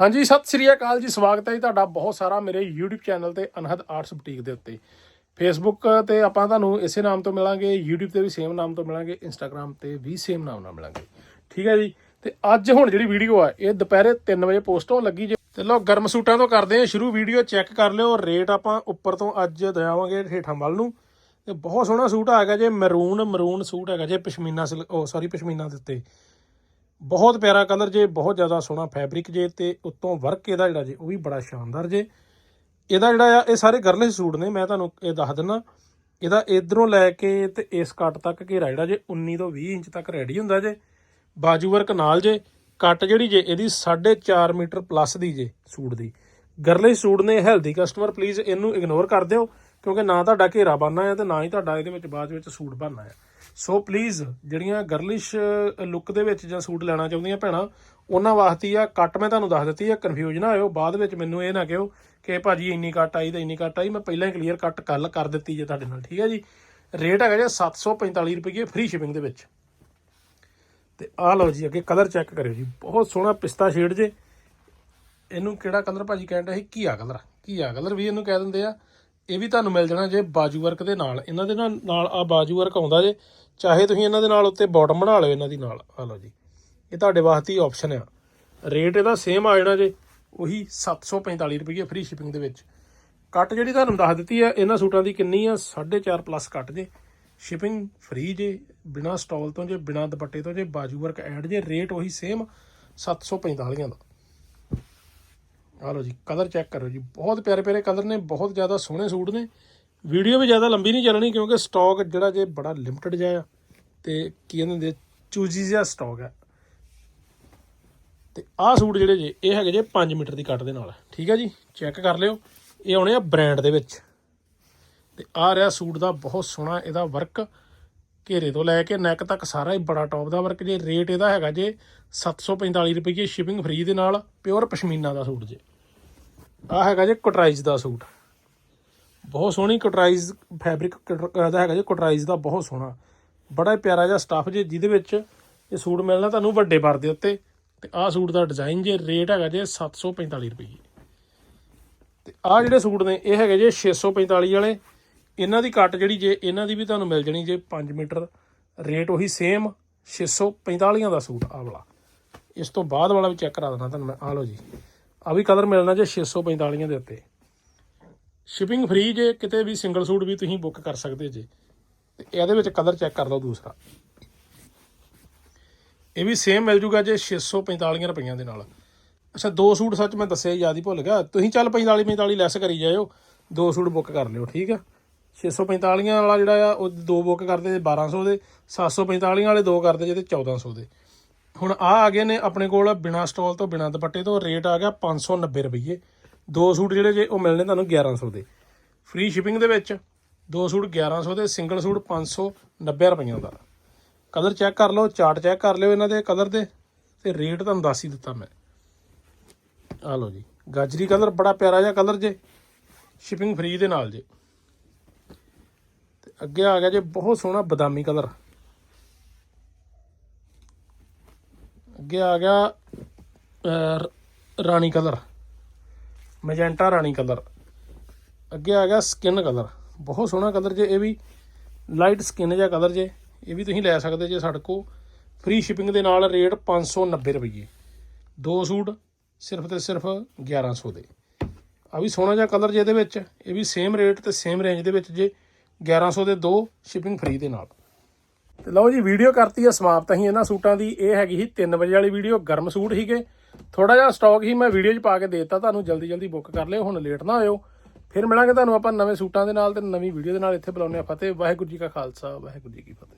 ਹਾਂਜੀ, ਸਤਿ ਸ੍ਰੀ ਅਕਾਲ ਜੀ, ਸਵਾਗਤ ਹੈ ਜੀ ਤੁਹਾਡਾ ਬਹੁਤ ਸਾਰਾ ਮੇਰੇ YouTube ਚੈਨਲ ਤੇ ਅਨਹਦ ਆਰਟਸ ਬੁਟੀਕ ਦੇ ਉੱਤੇ। Facebook ਤੇ ਆਪਾਂ ਤੁਹਾਨੂੰ ਇਸੇ ਨਾਮ ਤੋਂ ਮਿਲਾਂਗੇ, YouTube ਤੇ ਵੀ ਸੇਮ ਨਾਮ ਤੋਂ ਮਿਲਾਂਗੇ, Instagram ਤੇ ਵੀ ਸੇਮ ਨਾਮ ਨਾਲ ਮਿਲਾਂਗੇ। ਠੀਕ ਹੈ ਜੀ? ਤੇ ਅੱਜ ਹੁਣ ਜਿਹੜੀ ਵੀਡੀਓ ਆ, ਇਹ ਦੁਪਹਿਰੇ 3 ਵਜੇ ਪੋਸਟ ਹੋਣ ਲੱਗੀ ਜੇ। ਤੇ ਲੋ ਗਰਮ ਸੂਟਾਂ ਤੋਂ ਕਰਦੇ ਆ ਸ਼ੁਰੂ। ਵੀਡੀਓ ਚੈੱਕ ਕਰ ਲਿਓ ਰੇਟ ਆਪਾਂ ਉੱਪਰ ਤੋਂ ਅੱਜ ਦਿਆਵਾਂਗੇ ਹੇਠਾਂ ਵੱਲ ਨੂੰ। ਤੇ ਬਹੁਤ ਸੋਹਣਾ ਸੂਟ ਆ ਜੇ ਮਰੂਨ ਮਰੂਨ ਸੂਟ ਹੈਗਾ ਜੇ, ਪਸ਼ਮੀਨਾ ਉਹ ਸੌਰੀ ਪਸ਼ਮੀਨਾ ਦੇ ਉੱਤੇ। ਬਹੁਤ ਪਿਆਰਾ ਕਲਰ ਜੇ, ਬਹੁਤ ਜ਼ਿਆਦਾ ਸੋਹਣਾ ਫੈਬਰਿਕ ਜੇ ਤੇ ਉੱਤੋਂ ਵਰਕ ਇਹਦਾ ਜਿਹੜਾ ਜੇ, ਉਹ ਵੀ ਬੜਾ ਸ਼ਾਨਦਾਰ ਜੇ। ਇਹਦਾ ਜਿਹੜਾ ਆ, ਇਹ ਸਾਰੇ ਗਰਲਿਸ਼ ਸੂਟ ਨੇ, ਮੈਂ ਤੁਹਾਨੂੰ ਇਹ ਦੱਸ ਦਿੰਦਾ ਇਹਦਾ ਇਧਰੋਂ ਲੈ ਕੇ ਤੇ ਇਸ ਕੱਟ ਤੱਕ ਘੇਰਾ ਜਿਹੜਾ ਜੇ 19 ਤੋਂ 20 ਇੰਚ ਤੱਕ ਰੈਡੀ ਹੁੰਦਾ ਜੇ। ਬਾਜੂ ਵਰਕ ਨਾਲ ਜੇ ਕੱਟ ਜਿਹੜੀ ਜੇ, ਇਹਦੀ 4.5 ਮੀਟਰ ਪਲੱਸ ਦੀ ਜੇ ਸੂਟ ਦੀ। ਗਰਲੇ ਸੂਟ ਨੇ ਹੈਲਦੀ ਕਸਟਮਰ ਪਲੀਜ਼ ਇਹਨੂੰ ਇਗਨੋਰ ਕਰ ਦਿਓ, ਕਿਉਂਕਿ ਨਾ ਤੁਹਾਡਾ ਘੇਰਾ ਬਣਨਾ ਹੈ ਤੇ ਨਾ ਹੀ ਤੁਹਾਡਾ ਇਹਦੇ ਵਿੱਚ ਬਾਅਦ ਵਿੱਚ ਸੂਟ ਬਣਨਾ ਹੈ ਸੋ ਪਲੀਜ਼ ਜਿਹੜੀਆਂ ਗਰਲਿਸ਼ ਲੁੱਕ ਦੇ ਵਿੱਚ ਜਾਂ ਸੂਟ ਲੈਣਾ ਚਾਹੁੰਦੀਆਂ ਭੈਣਾਂ, ਉਹਨਾਂ ਵਾਸਤੇ ਆ। ਕੱਟ ਮੈਂ ਤੁਹਾਨੂੰ ਦੱਸ ਦਿੱਤੀ ਆ ਕਨਫਿਊਜ਼ ਨਾ ਹੋਇਓ। ਬਾਅਦ ਵਿੱਚ ਮੈਨੂੰ ਇਹ ਨਾ ਕਿਹੋ ਕਿ ਭਾਜੀ ਇੰਨੀ ਕੱਟ ਆਈ ਤਾਂ ਇੰਨੀ ਕੱਟ ਆਈ, ਮੈਂ ਪਹਿਲਾਂ ਹੀ ਕਲੀਅਰ ਕੱਟ ਕੱਲ ਕਰ ਦਿੱਤੀ ਜੇ ਤੁਹਾਡੇ ਨਾਲ, ਠੀਕ ਹੈ ਜੀ? ਰੇਟ ਹੈਗਾ ਜੀ 745 ਰੁਪਏ ਫ੍ਰੀ ਸ਼ਿਪਿੰਗ ਦੇ ਵਿੱਚ। ਤੇ ਆ ਲਓ ਜੀ, ਅੱਗੇ ਕਲਰ ਚੈੱਕ ਕਰਿਓ ਜੀ। ਬਹੁਤ ਸੋਹਣਾ ਪਿਸਤਾ ਸ਼ੇਡ ਜੇ। ਇਹਨੂੰ ਕਿਹੜਾ ਕਲਰ ਭਾਜੀ ਕਹਿੰਦਾ ਸੀ? ਘੀਆ ਕਲਰ ਘੀਆ ਕਲਰ ਵੀ ਇਹਨੂੰ ਕਹਿ ਦਿੰਦੇ ਆ। ਇਹ ਵੀ ਤੁਹਾਨੂੰ ਮਿਲ ਜਾਣਾ ਜੇ ਬਾਜੂ ਵਰਕ ਦੇ ਨਾਲ। ਇਹਨਾਂ ਦੇ ਨਾਲ ਨਾਲ ਆ ਬਾਜੂ ਵਰਕ ਆਉਂਦਾ ਜੇ, ਚਾਹੇ ਤੁਸੀਂ ਇਹਨਾਂ ਦੇ ਨਾਲ ਉੱਤੇ ਬਾਟਮ ਬਣਾ ਲਿਓ ਇਹਨਾਂ ਦੀ ਨਾਲ। ਆ ਲਓ ਜੀ। ਇਹ ਤੁਹਾਡੇ ਵਾਸਤੇ ਹੀ ਆਪਸ਼ਨ ਆ। ਰੇਟ ਇਹਦਾ ਸੇਮ ਆ ਜਾਣਾ ਜੇ, ਉਹੀ 745 ਰੁਪਏ ਫ੍ਰੀ ਸ਼ਿਪਿੰਗ ਦੇ ਵਿੱਚ। ਕੱਟ ਜਿਹੜੀ ਤੁਹਾਨੂੰ ਦੱਸ ਦਿੱਤੀ ਆ, ਇਹਨਾਂ ਸੂਟਾਂ ਦੀ ਕਿੰਨੀ ਆ? 4.5 ਪਲੱਸ ਕੱਟ ਜੇ। ਸ਼ਿਪਿੰਗ ਫ੍ਰੀ ਜੇ, ਬਿਨਾ ਸਟਾਲ ਤੋਂ ਜੇ, ਬਿਨਾ ਦੁਪੱਟੇ ਤੋਂ ਜੇ, ਬਾਜੂ ਵਰਕ ਐਡ ਜੇ ਰੇਟ ਉਹੀ ਸੇਮ 745 ਦਾ। ਆ ਲਓ ਜੀ ਕਲਰ ਚੈੱਕ ਕਰੋ ਜੀ। ਬਹੁਤ ਪਿਆਰੇ ਪਿਆਰੇ ਕਲਰ ਨੇ, ਬਹੁਤ ਜ਼ਿਆਦਾ ਸੋਹਣੇ ਸੂਟ ਨੇ। ਵੀਡੀਓ ਵੀ ਜ਼ਿਆਦਾ ਲੰਬੀ ਨਹੀਂ ਚੱਲਣੀ ਕਿਉਂਕਿ ਸਟਾਕ ਜਿਹੜਾ ਜੇ ਬੜਾ ਲਿਮਟਿਡ ਜਿਹਾ ਆ ਤੇ ਕੀ ਕਹਿੰਦੇ ਹੁੰਦੇ ਚੂਜੀ ਜਿਹਾ ਸਟਾਕ ਆ। ਤੇ ਆਹ ਸੂਟ ਜਿਹੜੇ ਜੇ, ਇਹ ਹੈਗੇ ਜੇ 5 ਮੀਟਰ ਦੀ ਕੱਟ ਦੇ ਨਾਲ। ਠੀਕ ਹੈ ਜੀ ਚੈੱਕ ਕਰ ਲਿਓ। ਇਹ ਆਉਣੇ ਆ ਬ੍ਰਾਂਡ ਦੇ ਵਿੱਚ। ਤੇ ਆ ਰਿਹਾ ਸੂਟ ਦਾ ਬਹੁਤ ਸੋਹਣਾ ਇਹਦਾ ਵਰਕ ਘੇਰੇ ਤੋਂ ਲੈ ਕੇ ਨੈਕ ਤੱਕ ਸਾਰਾ ਹੀ ਬੜਾ ਟੌਪ ਦਾ ਵਰਕ ਜੇ ਰੇਟ ਇਹਦਾ ਹੈਗਾ ਜੇ 745 ਰੁਪਏ ਸ਼ਿਪਿੰਗ ਫ੍ਰੀ ਦੇ ਨਾਲ ਪਿਓਰ ਪਸ਼ਮੀਨਾ ਦਾ ਸੂਟ ਜੇ। ਆ ਹੈਗਾ ਜੇ ਕਟਰਾਈਜ਼ ਦਾ ਸੂਟ। ਬਹੁਤ ਸੋਹਣੀ ਕਟਰਾਈਜ਼ ਫੈਬਰਿਕ ਦਾ ਹੈਗਾ ਜੇ ਕਟਰਾਈਜ਼ ਦਾ, ਬਹੁਤ ਸੋਹਣਾ। ਬੜਾ ਹੀ ਪਿਆਰਾ ਜਿਹਾ ਸਟੱਫ ਜੇ, ਜਿਹਦੇ ਵਿੱਚ ਇਹ ਸੂਟ ਮਿਲਣਾ ਤੁਹਾਨੂੰ ਵੱਡੇ ਪਰ ਦੇ ਉੱਤੇ। ਤੇ ਆਹ ਸੂਟ ਦਾ ਡਿਜ਼ਾਈਨ ਜੇ ਰੇਟ ਹੈਗਾ ਜੇ 745 ਰੁਪਏ ਤੇ ਆਹ ਜਿਹੜੇ ਸੂਟ ਨੇ, ਇਹ ਹੈਗੇ ਜੇ 645 ਵਾਲੇ। ਇਹਨਾਂ ਦੀ ਕੱਟ ਜਿਹੜੀ ਜੇ ਇਹਨਾਂ ਦੀ ਵੀ ਤੁਹਾਨੂੰ ਮਿਲ ਜਣੀ ਜੇ 5 ਮੀਟਰ ਰੇਟ ਉਹੀ ਸੇਮ 645 ਦਾ ਸੂਟ ਆਹ ਵਾਲਾ। ਇਸ ਤੋਂ ਬਾਅਦ ਵਾਲਾ ਵੀ ਚੈੱਕ ਕਰਾ ਦੇਣਾ ਤੁਹਾਨੂੰ ਮੈਂ। ਆ ਲਓ ਜੀ। ਆ ਵੀ ਕਲਰ ਮਿਲਣਾ ਜੇ 645 ਦੇ ਉੱਤੇ। ਸ਼ਿਪਿੰਗ ਫ੍ਰੀ ਜੇ ਕਿਤੇ ਵੀ ਸਿੰਗਲ ਸੂਟ ਵੀ ਤੁਸੀਂ ਬੁੱਕ ਕਰ ਸਕਦੇ ਜੇ। ਤੇ ਇਹਦੇ ਵਿੱਚ ਕਲਰ ਚੈੱਕ ਕਰ ਲਓ ਦੂਸਰਾ। ਇਹ ਵੀ ਸੇਮ ਮਿਲ ਜੂਗਾ ਜੇ 645 ਰੁਪਈਆਂ ਦੇ ਨਾਲ। ਅੱਛਾ, ਦੋ ਸੂਟ ਸੱਚ ਮੈਂ ਦੱਸਿਆ, ਯਾਦ ਹੀ ਭੁੱਲ ਗਿਆ। ਤੁਸੀਂ ਚੱਲ 45 45 ਲੈਸ ਕਰੀ ਜਾਇਓ। ਦੋ ਸੂਟ ਬੁੱਕ ਕਰ ਲਿਓ, ਠੀਕ ਆ? 645 ਵਾਲਾ ਜਿਹੜਾ ਆ, ਉਹ ਦੋ ਬੁੱਕ ਕਰਦੇ ਜੇ 1200 ਦੇ 745 ਵਾਲੇ ਦੋ ਕਰਦੇ ਜੇ ਤੇ 1400 ਦੇ। ਹੁਣ ਆ ਆ ਗਏ ਨੇ ਆਪਣੇ ਕੋਲ ਬਿਨਾ ਸਟਾਲ ਤੋਂ ਬਿਨਾ ਦੁਪੱਟੇ ਤੋਂ, ਰੇਟ ਆ ਗਿਆ 590 ਰੁਪਏ ਦੋ ਸੂਟ ਜਿਹੜੇ ਜੇ ਉਹ ਮਿਲਣੇ ਤੁਹਾਨੂੰ 1100 ਦੇ। ਫ੍ਰੀ ਸ਼ਿਪਿੰਗ ਦੇ ਵਿੱਚ ਦੋ ਸੂਟ 1100 ਦੇ, ਸਿੰਗਲ ਸੂਟ 590 ਰੁਪਈਆਂ ਦਾ। ਕਲਰ ਚੈੱਕ ਕਰ ਲਓ, ਚਾਰਟ ਚੈੱਕ ਕਰ ਲਿਓ ਇਹਨਾਂ ਦੇ ਕਲਰ ਦੇ, ਤੇ ਰੇਟ ਤੁਹਾਨੂੰ ਦੱਸ ਹੀ ਦਿੱਤਾ ਮੈਂ। ਆ ਲਓ ਜੀ, ਗਾਜਰੀ ਕਲਰ ਬੜਾ ਪਿਆਰਾ ਜਿਹਾ ਕਲਰ ਜੇ, ਸ਼ਿਪਿੰਗ ਫ੍ਰੀ ਦੇ ਨਾਲ ਜੇ। ਅੱਗੇ ਆ ਗਿਆ ਜੇ ਬਹੁਤ ਸੋਹਣਾ ਬਦਾਮੀ ਕਲਰ। ਅੱਗੇ ਆ ਗਿਆ ਰਾਣੀ ਕਲਰ। ਮੈਜੈਂਟਾ ਰਾਣੀ ਕਲਰ। ਅੱਗੇ ਆ ਗਿਆ ਸਕਿਨ ਕਲਰ। ਬਹੁਤ ਸੋਹਣਾ ਕਲਰ ਜੇ, ਇਹ ਵੀ ਲਾਈਟ ਸਕਿਨ ਜਿਹਾ ਕਲਰ ਜੇ। ਇਹ ਵੀ ਤੁਸੀਂ ਲੈ ਸਕਦੇ ਜੇ ਸਾਡੇ ਕੋ ਫ੍ਰੀ ਸ਼ਿਪਿੰਗ ਦੇ ਨਾਲ ਰੇਟ 590 ਰੁਪਏ ਦੋ ਸੂਟ, ਸਿਰਫ ਤੇ ਸਿਰਫ 1100 ਦੇ। ਆ ਵੀ ਸੋਹਣਾ ਜਿਹਾ ਕਲਰ ਜੇ ਇਹਦੇ ਵਿੱਚ। ਇਹ ਵੀ ਸੇਮ ਰੇਟ ਤੇ ਸੇਮ ਰੇਂਜ ਦੇ ਵਿੱਚ ਜੇ। 1100 ਦੇ ਦੋ ਸ਼ਿਪਿੰਗ ਫ੍ਰੀ ਦੇ ਨਾਲ। ਤੇ ਲਓ ਜੀ ਵੀਡੀਓ ਕਰਤੀ ਆ ਸਮਾਪਤ। ਅਸੀਂ ਇਹਨਾਂ ਸੂਟਾਂ ਦੀ ਇਹ ਹੈਗੀ ਸੀ 3 ਵਜੇ ਵਾਲੀ ਵੀਡੀਓ ਗਰਮ ਸੂਟ ਸੀਗੇ। ਥੋੜਾ ਜਿਹਾ ਸਟਾਕ ਹੀ ਮੈਂ ਵੀਡੀਓ 'ਚ ਪਾ ਕੇ ਦੇਤਾ। ਤੁਹਾਨੂੰ ਜਲਦੀ ਜਲਦੀ ਬੁੱਕ ਕਰ ਲਿਓ, ਹੁਣ ਲੇਟ ਨਾ ਹੋਇਓ। ਫਿਰ ਮਿਲਾਂਗੇ ਤੁਹਾਨੂੰ ਆਪਾਂ ਨਵੇਂ ਸੂਟਾਂ ਦੇ ਨਾਲ ਤੇ ਨਵੀਂ ਵੀਡੀਓ ਦੇ ਨਾਲ ਇੱਥੇ ਬੁਲਾਉਂਦੇ ਆ ਫਤਿਹ, ਵਾਹਿਗੁਰੂ ਜੀ ਕਾ ਖਾਲਸਾ, ਵਾਹਿਗੁਰੂ ਜੀ ਕੀ ਫਤਿਹ।